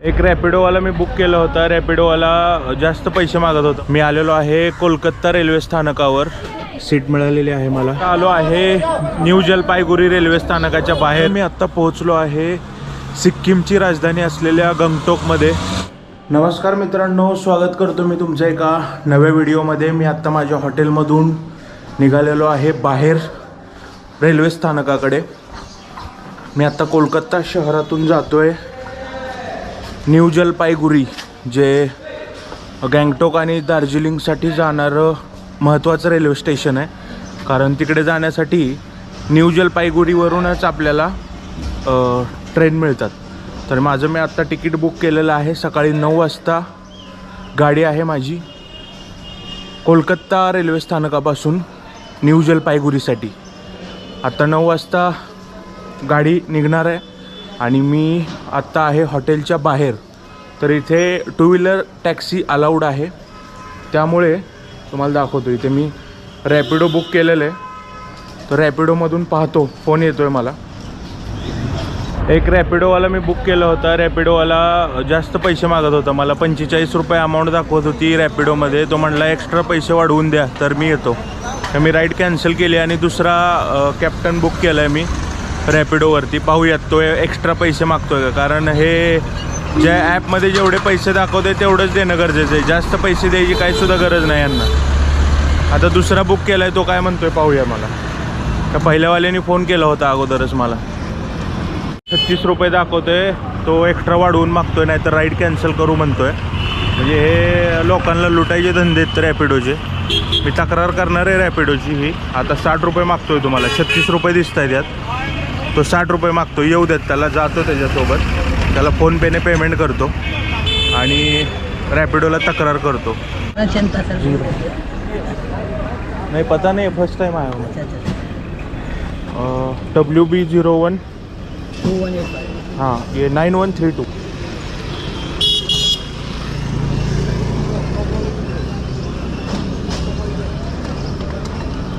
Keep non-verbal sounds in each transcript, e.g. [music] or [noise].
एक रॅपिडोवाला मी बुक केलं होतं. रॅपिडोवाला जास्त पैसे मागत होता. मी आलेलो आहे कोलकाता रेल्वे स्थानकावर. सीट मिळालेली आहे मला. आलो आहे न्यू जलपायगुरी रेल्वे स्थानकाच्या बाहेर. मी आत्ता पोहोचलो आहे सिक्कीमची राजधानी असलेल्या गंगटोकमध्ये नमस्कार मित्रांनो स्वागत करतो मी तुमच्या एका नव्या व्हिडिओमध्ये. मी आत्ता माझ्या हॉटेलमधून निघालेलो आहे बाहेर रेल्वे स्थानकाकडे. मी आत्ता कोलकाता शहरातून जातो आहे न्यू जलपायगुरी जे गँगटोक आणि दार्जिलिंगसाठी जाणारं महत्त्वाचं रेल्वे स्टेशन आहे. कारण तिकडे जाण्यासाठी न्यू जलपायगुरीवरूनच आपल्याला ट्रेन मिळतात. तर माझं मी आत्ता तिकीट बुक केलेलं आहे. सकाळी नऊ वाजता गाडी आहे माझी कोलकाता रेल्वे स्थानकापासून न्यू जलपायगुरीसाठी आत्ता नऊ वाजता गाडी निघणार आहे. आणि मी आत्ता आहे हॉटेलच्या बाहेर. तर इथे टू व्हीलर टॅक्सी अलाउड आहे. त्यामुळे तुम्हाला दाखवतो इथे मी रॅपिडो बुक केलेलं आहे. तर रॅपिडोमधून पाहतो फोन येतो आहे मला. एक रॅपिडोवाला मी बुक केलं होतं. रॅपिडोवाला जास्त पैसे मागत होता. मला पंचेचाळीस रुपये अमाऊंट दाखवत होती रॅपिडोमध्ये. तो म्हणला एक्स्ट्रा पैसे वाढवून द्या. तर मी येतो. तर मी राईड कॅन्सल केली आणि दुसरा कॅप्टन बुक केला आहे मी. रॅपिडोवरती पाहूयात. तो एक्स्ट्रा पैसे मागतोय का? कारण हे ज्या ॲपमध्ये जेवढे पैसे दाखवते तेवढंच देणं गरजेचं आहे. जास्त पैसे द्यायची काहीसुद्धा गरज नाही यांना. आता दुसरा बुक केला आहे तो काय म्हणतोय पाहूया मला. त्या पहिल्यावाल्याने फोन केला होता अगोदरच मला. छत्तीस रुपये दाखवतोय तो एक्स्ट्रा वाढवून मागतोय नाही तर राईड कॅन्सल करू म्हणतोय. म्हणजे हे लोकांना लुटायचे धंदे आहेत रॅपिडोचे. मी तक्रार करणार आहे रॅपिडोची ही. आता साठ रुपये मागतोय तुम्हाला. छत्तीस रुपये दिसत आहेत यात. तो साठ रुपये मागतो. येऊ देत त्याला जातो त्याच्यासोबत. त्याला फोनपेने पेमेंट करतो. आणि रॅपिडोला तक्रार करतो. नाही पता नाही फर्स्ट टाइम आया अच्छा अच्छा डब्ल्यू बी झिरो वन हाँ ये नाइन वन थ्री टू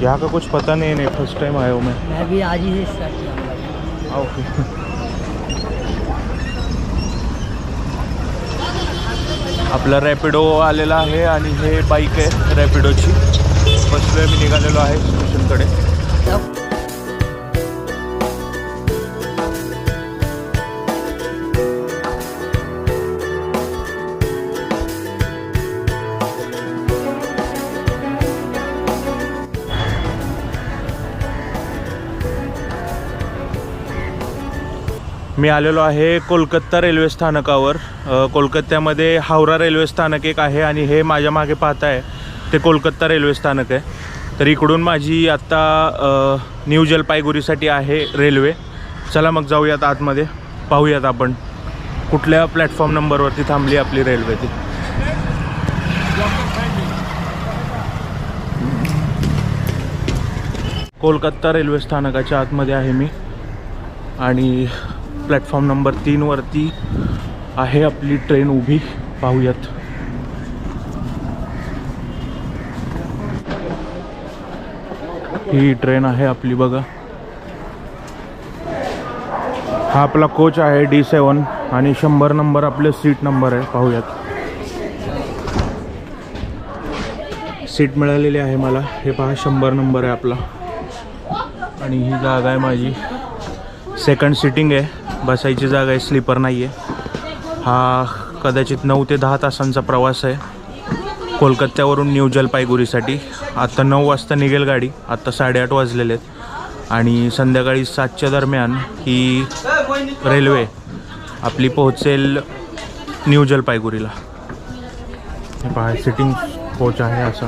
यहाँ का कुछ पता नहीं है नहीं फर्स्ट टाइम आया हूँ मैं. मैं भी आज ही Ah, ओके [laughs] आपला रॅपिडो आलेला आहे आणि हे बाईक आहे रॅपिडोची बसलोय मी निघालेलो आहे स्टेशनकडे मी आलेलो आहे कोलकाता रेल्वे स्थानकावर. अ, कोलकात्यामध्ये हावरा रेल्वे स्थानक एक आहे आणि हे माझ्या मागे पाहताय ते कोलकाता रेल्वे स्थानक आहे. तर इकडून माझी आत्ता न्यू जलपायगुरीसाठी आहे रेल्वे. चला मग जाऊयात आतमध्ये. पाहूयात आपण कुठल्या प्लॅटफॉर्म नंबरवरती थांबली आपली रेल्वे ती. कोलकाता रेल्वे स्थानकाच्या आतमध्ये आहे मी. आणि प्लॅटफॉर्म नंबर तीनवरती आहे आपली ट्रेन उभी. पाहूयात. ही ट्रेन आहे आपली बघा. हा आपला कोच आहे डी सेवन आणि शंभर नंबर आपले सीट नंबर आहे. पाहूयात. सीट मिळालेली आहे मला. हे पहा शंभर नंबर आहे आपला. आणि ही जागा आहे माझी. सेकंड सिटिंग आहे. बसायची जागा आहे स्लीपर नाही आहे हा कदाचित नऊ ते दहा तासांचा प्रवास आहे. कोलकात्यावरून न्यू जलपायगुरीसाठी आत्ता नऊ वाजता निघेल गाडी. आत्ता साडेआठ वाजलेले आहेत. आणि संध्याकाळी सातच्या दरम्यान ही रेल्वे आपली पोहोचेल न्यू जलपायगुरीला पहा सिटिंग कोच आहे असा.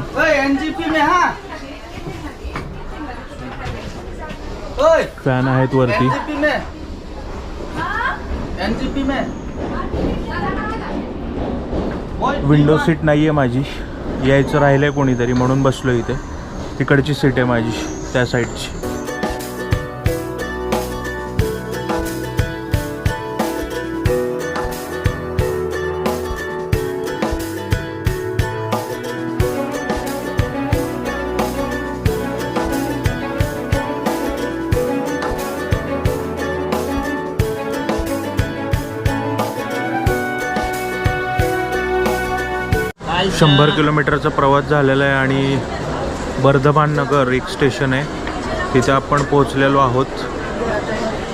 हाँ. फॅन आहेत वरती. एनजीपी में। विंडो सीट नाही आहे माझी. यायचं राहिलं आहे कोणीतरी म्हणून बसलो इथे. तिकडची सीट आहे माझी त्या साईडची शंभर किलोमीटरचा प्रवास झालेला आहे आणि बर्धमान नगर एक स्टेशन आहे. तिथे आपण पोहोचलेलो आहोत.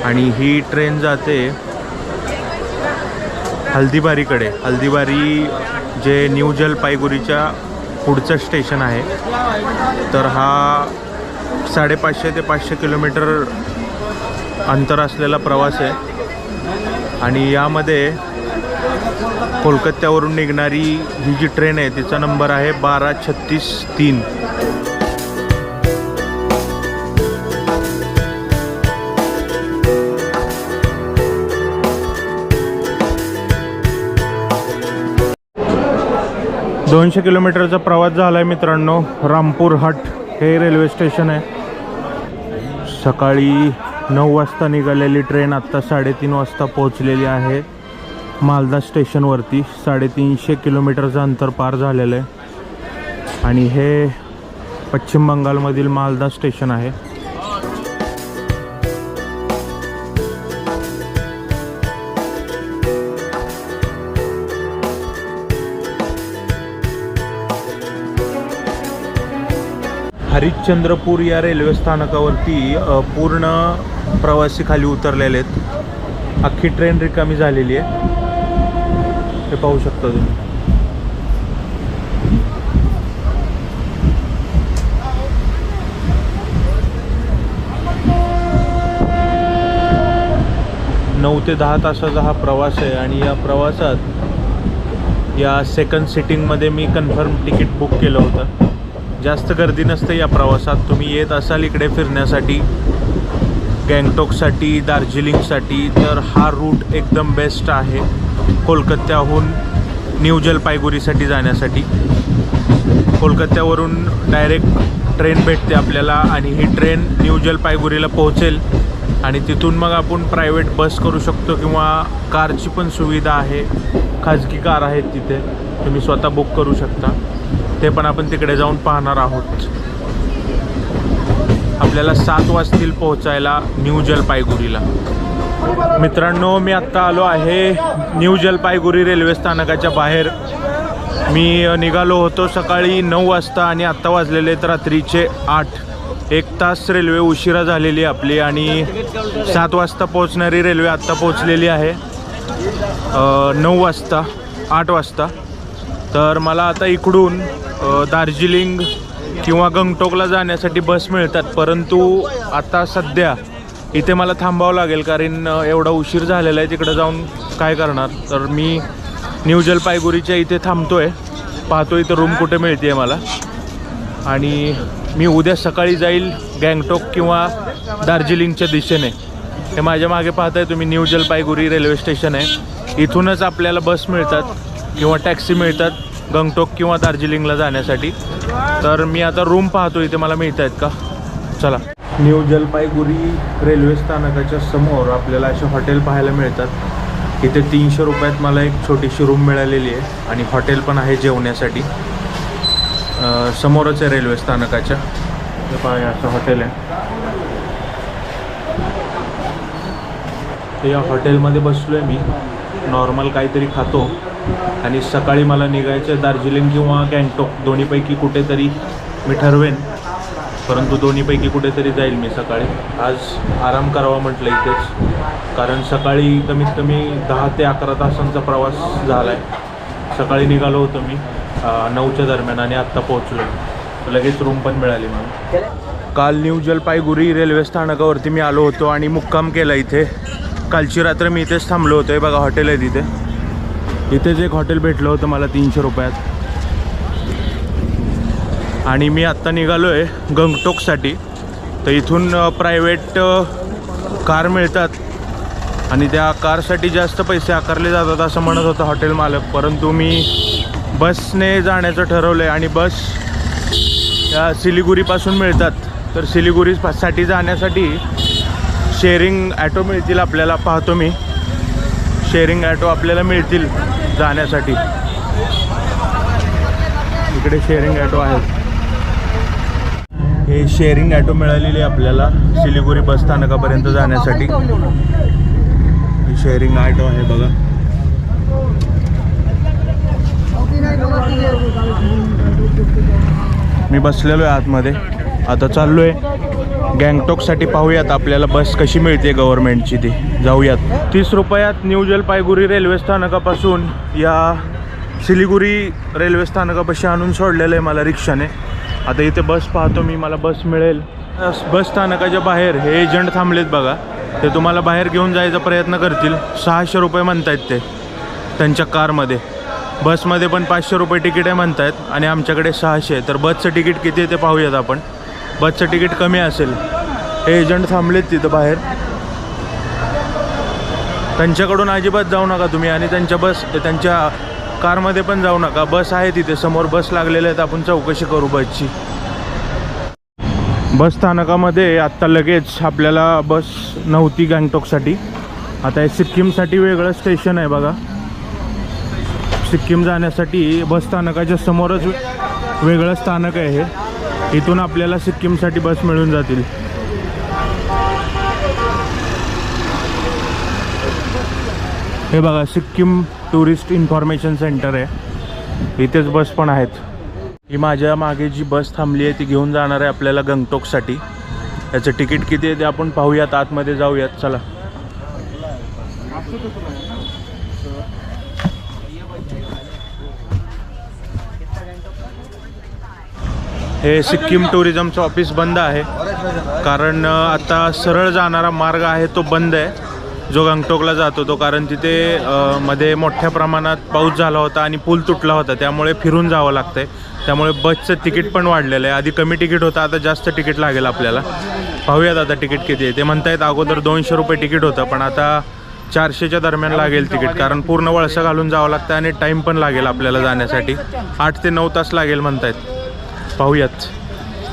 आणि ही ट्रेन जाते हल्दीबारीकडे. हल्दीबारी जे न्यू जलपाईगुरीच्या पुढचं स्टेशन आहे. तर हा साडेपाचशे ते पाचशे किलोमीटर अंतर असलेला प्रवास आहे. आणि यामध्ये कोलकात्यावरून निघणारी ही जी ट्रेन आहे तिचा नंबर आहे बारा छत्तीस तीन. दोनशे किलोमीटरचा प्रवास झाला आहे मित्रांनो. रामपूर हट हे रेल्वे स्टेशन आहे. सकाळी नऊ वाजता निघालेली ट्रेन आत्ता साडेतीन वाजता पोहोचलेली आहे. मालदा स्टेशनवरती साडेतीनशे किलोमीटरचं अंतर पार झालेलं आहे. आणि हे पश्चिम बंगालमधील मालदा स्टेशन आहे. हरिश्चंद्रपूर या रेल्वे स्थानकावरती पूर्ण प्रवासी खाली उतरलेले आहेत. अख्खी ट्रेन रिकामी झालेली आहे. हे पाहू शकता तुम्ही. नऊ ते दहा तासाचा हा प्रवास आहे आणि या प्रवासात या सेकंड सिटिंगमध्ये मी कन्फर्म तिकीट बुक केलं होतं. जास्त गर्दी नसते या प्रवासात. तुम्ही येत असाल इकडे फिरण्यासाठी गँगटॉकसाठी दार्जिलिंगसाठी तर हा रूट एकदम बेस्ट आहे. कोलकात्याहून न्यू जलपायगुरीसाठी जाण्यासाठी. कोलकात्यावरून डायरेक्ट ट्रेन भेटते आपल्याला आणि ही ट्रेन न्यू जलपायगुरीला पोहोचेल. आणि तिथून मग आपण प्रायव्हेट बस करू शकतो किंवा कारची पण सुविधा आहे. खाजगी कार आहेत तिथे. तुम्ही स्वतः बुक करू शकता. ते पण आपण तिकडे जाऊन पाहणार आहोत. आपल्याला सात वाजतील पोहोचायला न्यू जलपायगुरीला मित्रांनो मी आत्ता आलो आहे न्यू जलपाईगुरी रेल्वे स्थानकाच्या बाहेर. मी निघालो होतो सकाळी नऊ वाजता आणि आत्ता वाजलेले आहेत रात्रीचे आठ. एक तास रेल्वे उशिरा झालेली आपली आणि सात वाजता पोहोचणारी रेल्वे आत्ता पोहोचलेली आहे. नऊ वाजता आठ वाजता. तर मला आता इकडून दार्जिलिंग किंवा गंगटोकला जाण्यासाठी बस मिळतात परंतु आता सध्या इथे मला थांबावं लागेल कारण एवढा उशीर झालेला आहे तिकडं जाऊन काय करणार? तर मी न्यू जलपायगुरीच्या इथे थांबतो आहे पाहतो इथं रूम कुठे मिळते मला. आणि मी उद्या सकाळी जाईल गँगटोक किंवा दार्जिलिंगच्या दिशेने. हे माझ्या मागे पाहताय तुम्ही न्यू जलपायगुरी रेल्वे स्टेशन आहे. इथूनच आपल्याला बस मिळतात किंवा टॅक्सी मिळतात गंगटोक किंवा दार्जिलिंगला जाण्यासाठी. तर मी आता रूम पाहतो इथे मला मिळत आहेत का? चला. न्यू जलपाईगुरी रेल्वे स्थानकाच्या समोर आपल्याला असे हॉटेल पाहायला मिळतात. इथे तीनशे रुपयात मला एक छोटीशी रूम मिळालेली आहे आणि हॉटेल पण आहे जेवण्यासाठी. समोरच आहे रेल्वे स्थानकाच्या. हे पहा असं हॉटेल आहे. या हॉटेलमध्ये बसलो आहे मी. नॉर्मल काहीतरी खातो. आणि सकाळी मला निघायचं आहे दार्जिलिंग किंवा गँगटॉक. दोन्हीपैकी कुठेतरी मी ठरवेन. परंतु दोन्हीपैकी कुठेतरी जाईल मी सकाळी. आज आराम करावा म्हटलं इथेच. कारण सकाळी कमीत कमी दहा ते अकरा तासांचा प्रवास झाला आहे सकाळी निघालो होतो मी नऊच्या दरम्यान आणि आत्ता पोहोचलो. लगेच रूम पण मिळाली मला. काल न्यू जलपायगुरी रेल्वे स्थानकावरती मी आलो होतो आणि मुक्काम केला इथे. कालची रात्र मी इथेच थांबलो होतो. हे बघा हॉटेल आहे तिथे. इथेच एक हॉटेल भेटलं होतं मला तीनशे रुपयात. आणि मी आत्ता निघालो आहे गंगटोकसाठी. तर इथून प्रायव्हेट कार मिळतात. आणि त्या कारसाठी जास्त पैसे आकारले जातात असं म्हणत होतं हॉटेल मालक. परंतु मी बसने जाण्याचं ठरवलं आहे आणि बस त्या सिलिगुरीपासून मिळतात. तर सिलिगुरीसाठी जाण्यासाठी शेअरिंग ॲटो मिळतील आपल्याला पाहतो मी. शेअरिंग ॲटो आपल्याला मिळतील जाण्यासाठी. इकडे शेअरिंग ॲटो आहेत. हे शेअरिंग ॲटो मिळालेली आहे आपल्याला. सिलिगुरी बस स्थानकापर्यंत जाण्यासाठी. ही शेअरिंग ॲटो आहे बघा. मी बसलेलो आहे आतमध्ये. आता चाललो आहे गँगटॉकसाठी पाहूयात आपल्याला बस कशी मिळते गव्हर्नमेंटची ती. जाऊयात. तीस रुपयात न्यू जलपायगुरी रेल्वे स्थानकापासून या सिलिगुरी रेल्वे स्थानकापाशी आणून सोडलेलं आहे मला रिक्षाने. आता इथे बस पाहतो मी मला बस मिळेल. बस बस स्थानकाच्या बाहेर हे एजंट थांबलेत बघा. ते तुम्हाला बाहेर घेऊन जायचा प्रयत्न करतील. सहाशे रुपये म्हणतायत ते त्यांच्या कारमध्ये. बसमध्ये पण पाचशे रुपये तिकीट आहे म्हणतायत आणि आमच्याकडे सहाशे तर बसचं तिकीट किती आहे ते पाहूयात आपण. बसचं तिकीट कमी असेल. हे एजंट थांबलेत तिथं बाहेर. त्यांच्याकडून अजिबात जाऊ नका तुम्ही आणि त्यांच्या बस त्यांच्या कारमध्ये पण जाऊ नका. बस आहे तिथे. समोर बस लागलेल्या आहेत. आपण चौकशी करू बसची. बस स्थानकामध्ये आत्ता लगेच आपल्याला बस नव्हती गँगटॉकसाठी. आता हे सिक्कीमसाठी वेगळं स्टेशन आहे बघा. सिक्कीम जाण्यासाठी बस स्थानकाच्या समोरच वेगळं स्थानक आहे हे. इथून आपल्याला सिक्कीमसाठी बस मिळून जातील. हे बघा सिक्कीम टुरिस्ट इन्फॉर्मेशन सेंटर आहे. इथेच बस पण आहेत. ही माझ्या मागे जी बस थांबली आहे ती घेऊन जाणार आहे आपल्याला गंगटोकसाठी. त्याचं तिकीट किती आहे ते आपण पाहूयात आतमध्ये जाऊयात. चला. हे सिक्कीम टुरिझमचं ऑफिस बंद आहे. कारण आता सरळ जाणारा मार्ग आहे तो बंद आहे. जो गंगटोकला जातो तो कारण तिथे मध्ये मोठ्या प्रमाणात पाऊस झाला होता आणि पूल तुटला होता. त्यामुळे फिरून जावं लागतंय. त्यामुळे बसचं तिकीट पण वाढलेलं आहे. आधी कमी तिकीट होतं आता जास्त तिकीट लागेल आपल्याला. पाहूयात आता तिकीट किती आहे. ते म्हणतायत अगोदर दोनशे रुपये तिकीट होतं पण आता चारशेच्या दरम्यान लागेल तिकीट. कारण पूर्ण वळसं घालून जावं लागतं आणि टाईम पण लागेल आपल्याला जाण्यासाठी. आठ ते नऊ तास लागेल म्हणतायत. पाहूयात.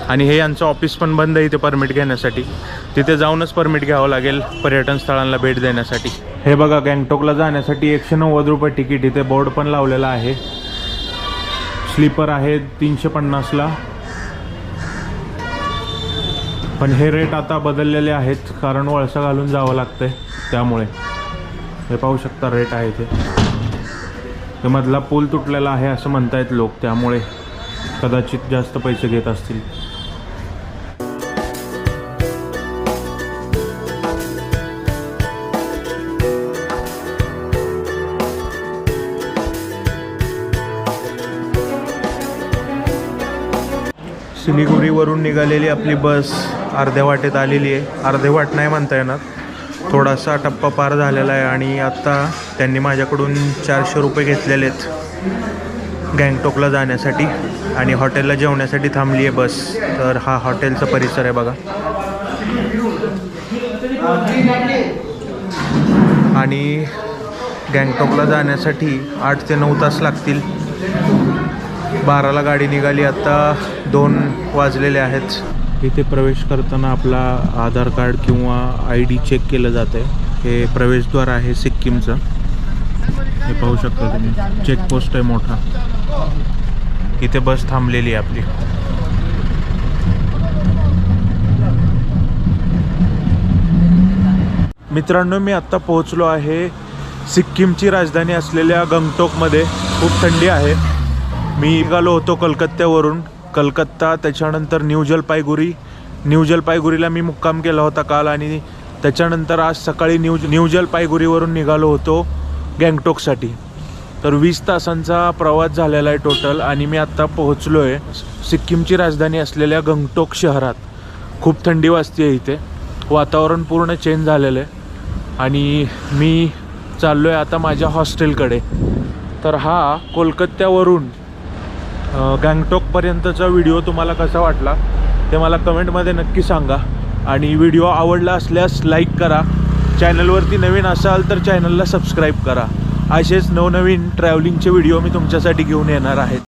आणि हे यांचं ऑफिस पण बंद आहे इथे परमिट घेण्यासाठी. तिथे जाऊनच परमिट घ्यावं लागेल पर्यटन स्थळांना भेट देण्यासाठी. हे बघा गँगटोकला जाण्यासाठी एकशे नव्वद रुपये तिकीट इथे बोर्ड पण लावलेला आहे. स्लीपर आहे तीनशे पन्नासला. पण हे रेट आता बदललेले आहेत कारण वळसा घालून जावं लागतंय त्यामुळे. हे पाहू शकता रेट आहे ते ते मधला पूल तुटलेला आहे असं म्हणतायत लोक त्यामुळे कदाचित जास्त पैसे घेत असतील. सिलिगुरीवरून निघालेली आपली बस अर्ध्या वाटेत आलेली आहे. अर्धे वाट नाही म्हणता येणार. थोडासा टप्पा पार झालेला आहे आणि आत्ता त्यांनी माझ्याकडून चारशे रुपये घेतलेले आहेत. गँगटोकला जाण्यासाठी आणि हॉटेलला जेवण्यासाठी थांबली आहे बस. तर हा हॉटेलचा परिसर आहे बघा. आणि गँगटोकला जाण्यासाठी आठ ते नऊ तास लागतील. बाराला गाडी निघाली. आता दोन वाजलेले आहेत. इथे प्रवेश करताना आपला आधार कार्ड किंवा आय डी चेक केलं जातं आहे हे प्रवेशद्वार आहे सिक्कीमचं. हे पाहू शकता तुम्ही. चेकपोस्ट आहे मोठा. इथे बस थांबलेली आहे आपली. मित्रांनो मी आत्ता पोहोचलो आहे सिक्कीमची राजधानी असलेल्या गंगटोकमध्ये. खूप थंडी आहे. मी निघालो होतो कलकत्त्यावरून. कलकत्ता त्याच्यानंतर न्यू जलपायगुरी न्यू जलपायगुरीला मी मुक्काम केला होता काल आणि त्याच्यानंतर आज सकाळी न्यू न्यू जलपायगुरीवरून निघालो होतो गँगटोकसाठी. तर वीस तासांचा प्रवास झालेला आहे टोटल आणि मी आत्ता पोहोचलो आहे सिक्कीमची राजधानी असलेल्या गंगटोक शहरात. खूप थंडी वाजते आहे इथे. वातावरण पूर्ण चेंज झालेलं आहे. आणि मी चाललो आहे आता माझ्या हॉस्टेलकडे. तर हा कोलकात्यावरून गँगटॉकपर्यंतचा व्हिडिओ तुम्हाला कसा वाटला ते मला कमेंटमध्ये नक्की सांगा. आणि व्हिडिओ आवडला असल्यास लाईक करा. चॅनलवरती नवीन असाल तर चॅनलला सबस्क्राईब करा. असेच नवनवीन ट्रॅव्हलिंगचे व्हिडिओ मी तुमच्यासाठी घेऊन येणार आहेत